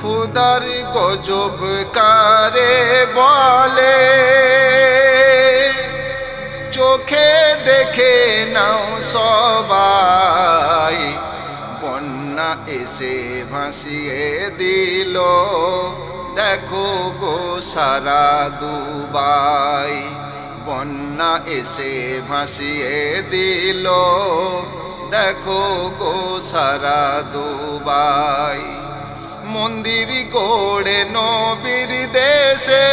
খুদার গজব কারে বলে? চোখে দেখে নাও সবাই, বন্যা এসে ভাসিয়ে দিল। দেখো গো সারা দুবাই, বন্যা এসে ভাসিয়ে দিল। দেখো গো সারা দুবাই। মন্দির গোড়ে নবীর দেশে।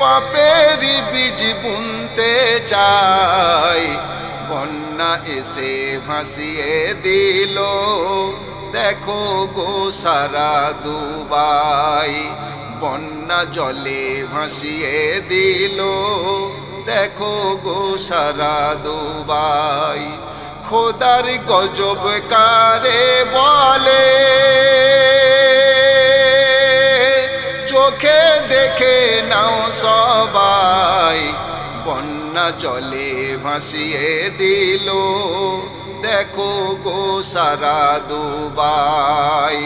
পাপের বীজ বুনতে চাই, বন্যা এসে ভাসিয়ে দিল। দেখো গো সারা দুবাই, বন্যা জলে ভাসিয়ে দিল। দেখো গো সারা দুবাই খোদার গজব কারে বলে? চোখে দেখে নাও সবাই, বন্যা জলে ভাসিয়ে দিল। দেখো গো সারা দুবাই,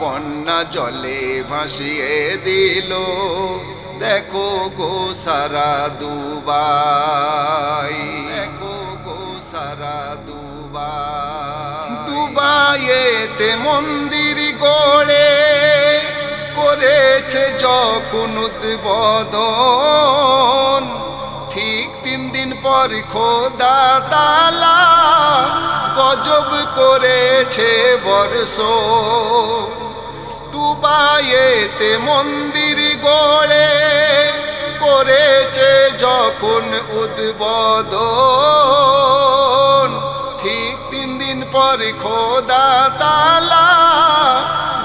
বন্যা জলে ভাসিয়ে দিল। দেখো গো সারা দুবাই, দেখো গো সারা দুবাই দুবাইয়েতে মন্দির গড়ে করেছে যখন উদ্বোধন। ঠিক তিন দিন পর খোদা তালা গজব করেছে বর্ষ দুবাইয়েতে মন্দির গড়ে করেছে যখন উদ্বোধন। খোদা তালা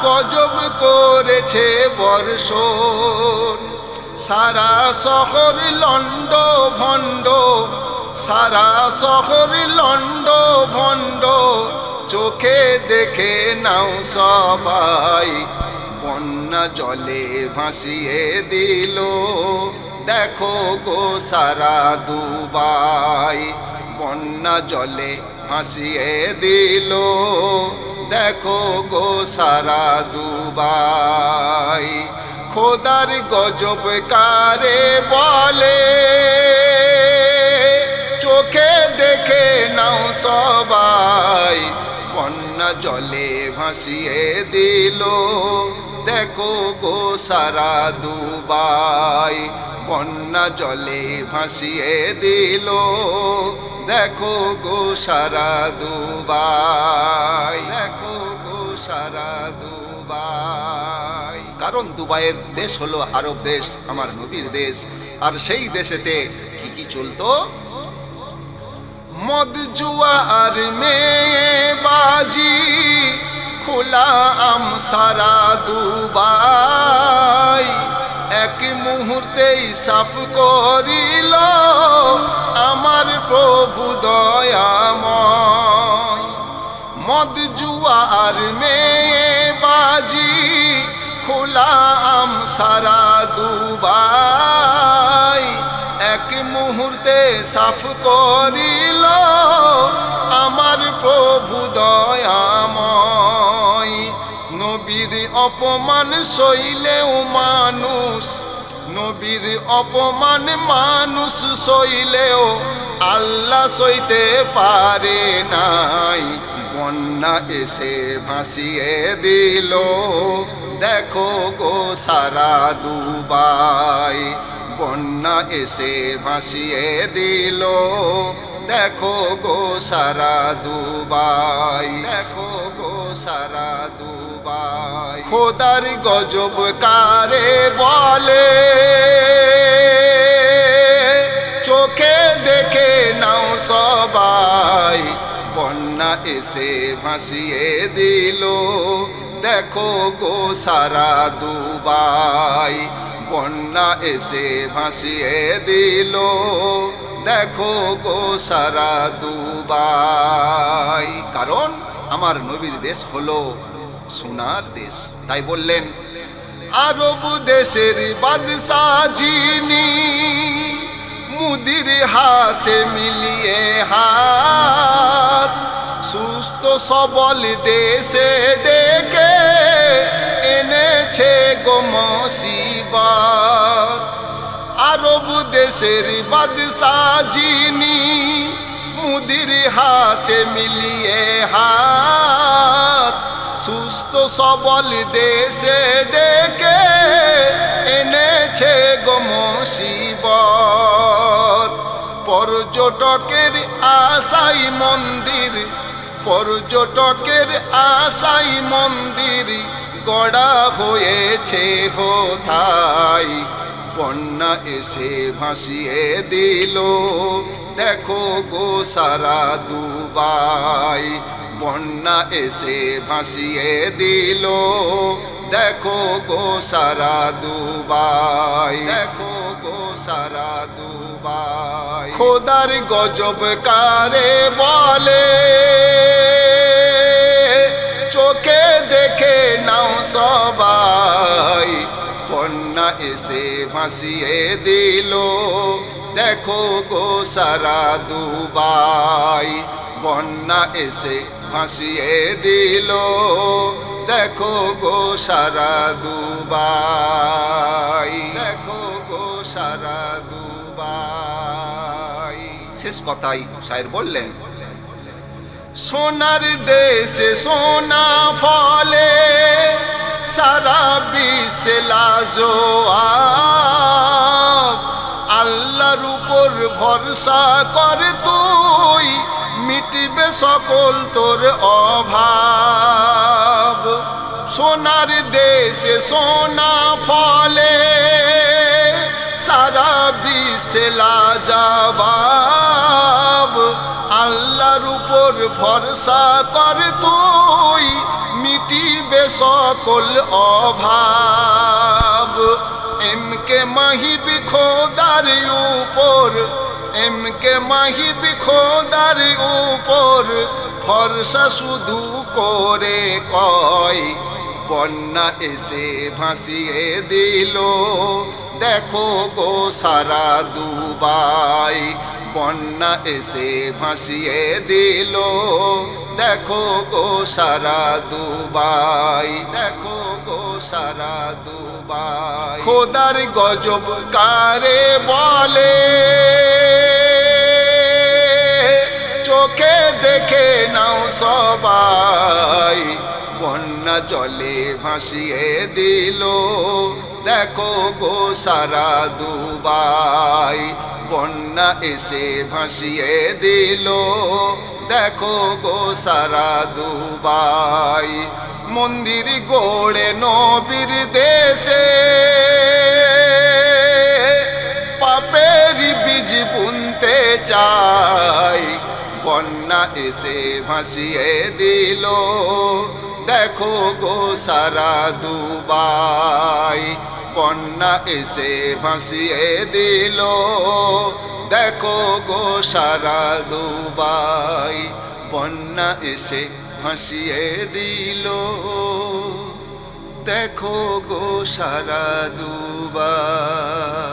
গজব করেছে বর্ষণ। সারা শহর লন্ড ভণ্ড, সারা শহর লন্ড ভণ্ড, চোখে দেখে নাও সবাই। বন্যা জলে ভাসিয়ে দিল, দেখো গো সারা দুবাই। বন্যা জলে ভাসিয়ে দিল। দেখো গো সারা দুবাই, খোদার গজব কারে বলে? চোখে দেখে নাও সবাই, বন্যা জলে ভাসিয়ে দিল। দেখো গো সারা দুবাই, বন্যা জলে ভাসিয়ে দিল। দেখো গো সারা দুবাই। দেখো গো সারা দুবাই। কারণ দুবাইয়ের দেশ হলো আরব দেশ, আমার নবীর দেশ। আর সেই দেশেতে কি কি চলতো? মদ, জুয়া আর মেয়ে বাজি খোলা আম সারা দুবাই। এক মুহূর্তেই সাফ করিল আর মেয়ে বাজি খোলা আম সারা দুবাই এক মুহূর্তে সাফ করিল আমার প্রভু দয়াময় নবীর অপমান সইলেও মানুষ নবীর অপমান মানুষ সইলেও আল্লাহ সইতে পারে নাই। বন্যা এসে ভাসিয়ে দিল, দেখো গো সারা দুবাই। বন্যা এসে ভাসিয়ে দিল, দেখো গো সারা দুবাই। দেখো গো সারা দুবাই। খোদার গজব কারে বলে? চোখে দেখে নাও সবাই। বন্যা এসে ভাসিয়ে দিল। দেখো গো সারা দুবাই বন্যা এসে ভাসিয়ে দিল। দেখো গো সারা দুবাই। কারণ আমার নবীর দেশ হলো সোনার দেশ। তাই বললেন, আরব দেশের বাদশাহ যিনি মুদির হাতে মিলিয়ে হাত। সুস্থ সবল দেশে ডেকে এনেছে গো মুসিবত। আরব দেশের বাদশাহ যিনি মুদির হাতে মিলিয়ে হাত। সুস্থ সবল দেশে ডেকে এনেছে গো মুসিবত। পর্যটকের আশাই মন্দির, পর্যটকের আশাই মন্দির, গড়া হয়েছে হোথাই বন্যা এসে ভাসিয়ে দিল, দেখো গো সারা দুবাই। বন্যা এসে ভাসিয়ে দিল। দেখো গো সারা দুবাই। দেখো গো সারা দুবাই। খোদার গজব কারে বলে? চোখে দেখে নাও সবাই। বন্যা এসে ভাসিয়ে দিল। দেখো গো সারা দুবাই। বন্যা এসে ভাসিয়ে দিল। দেখো গো সারা দুবাই। দেখো গো সারা দুবাই। শেষ কথাই শায়ের বললেন। সোনার দেশে সোনা ফলে সারা বিশ্বে লাজো আল্লাহর উপর ভরসা কর তুই। মিটবে সকল তোর অভাব। সোনার দেশে সোনা ফলে, সারা বিশ্বে লাজাবাব। আল্লাহর উপর ভরসা কর তুই, মিটিবে সকল অভাব। এম কে মাহিব খোদার উপর এম কে মাহিব খোদার উপর ভরসা শুধু করে কয়। বন্যা এসে ভাসিয়ে দিল। দেখো গো সারা দুবাই। বন্যা এসে ভাসিয়ে দিল। দেখো গো সারা দুবাই। দেখো গো সারা দুবাই। খোদার গজব কারে বলে? চোখে দেখে নাও সবাই। বন্যা জলে ভাসিয়ে দিল। দেখো গো সারা দুবাই। বন্যা এসে ভাসিয়ে দিল। দেখো গো সারা দুবাই। মন্দির গোড়ে নবীর দেশে। এসে ভাসিয়ে দিল। দেখো গো সারা দুবাই, বন্যা এসে ভাসিয়ে দিল। দেখো গো সারা দুবাই, বন্যা এসে ভাসিয়ে দিল। দেখো গো সারা দুবাই।